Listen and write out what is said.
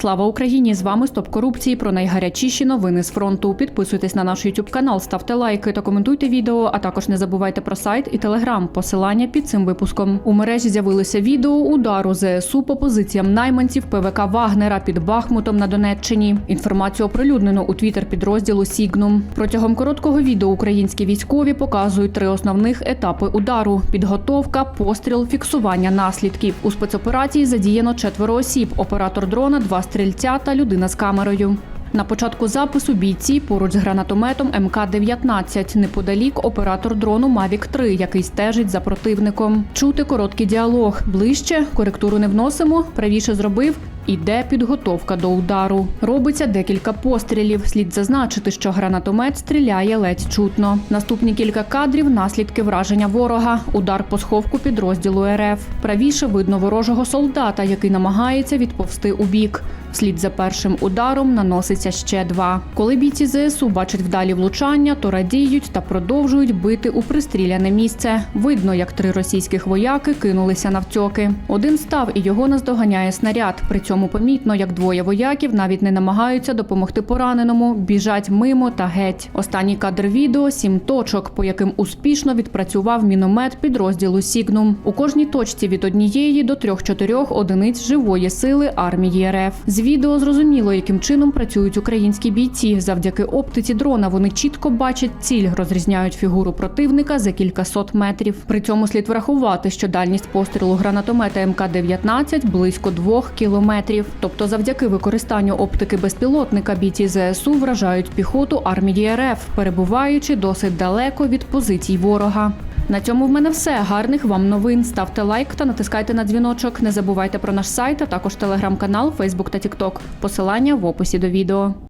Слава Україні! З вами Стоп корупції про найгарячіші новини з фронту. Підписуйтесь на наш YouTube канал, ставте лайки та коментуйте відео. А також не забувайте про сайт і телеграм. Посилання під цим випуском. У мережі з'явилося відео удару ЗСУ по позиціям найманців ПВК Вагнера під Бахмутом на Донеччині. Інформацію оприлюднено у твіттер підрозділу Сігнум. Протягом короткого відео українські військові показують три основних етапи удару: підготовка, постріл, фіксування наслідків. У спецоперації задіяно четверо осіб: оператор дрона, два стрільця та людина з камерою. На початку запису бійці поруч з гранатометом МК-19, неподалік оператор дрону Мавік 3 який стежить за противником. Чути короткий діалог. Ближче коректуру не вносимо. Правіше зробив. Іде підготовка до удару. Робиться декілька пострілів. Слід зазначити, що гранатомет стріляє ледь чутно. Наступні кілька кадрів наслідки враження ворога. Удар по сховку підрозділу РФ. Правіше видно ворожого солдата, який намагається відповсти у бік. Вслід за першим ударом наноситься ще два. Коли бійці ЗСУ бачать вдалі влучання, то радіють та продовжують бити у пристріляне місце. Видно, як три російських вояки кинулися навтьоки. Один став і його наздоганяє снаряд. При цьому помітно, як двоє вояків навіть не намагаються допомогти пораненому, біжать мимо та геть. Останній кадр відео сім точок, по яким успішно відпрацював міномет підрозділу Сігнум. У кожній точці від однієї до трьох-чотирьох одиниць живої сили армії РФ. З відео зрозуміло, яким чином працюють українські бійці. Завдяки оптиці дрона вони чітко бачать ціль, розрізняють фігуру противника за кількасот метрів. При цьому слід врахувати, що дальність пострілу гранатомета МК-19 близько двох кілометрів. Тобто, завдяки використанню оптики безпілотника бійці ЗСУ вражають піхоту армії РФ, перебуваючи досить далеко від позицій ворога. На цьому в мене все. Гарних вам новин. Ставте лайк та натискайте на дзвіночок. Не забувайте про наш сайт, а також телеграм-канал, Фейсбук та Тікток. Посилання в описі до відео.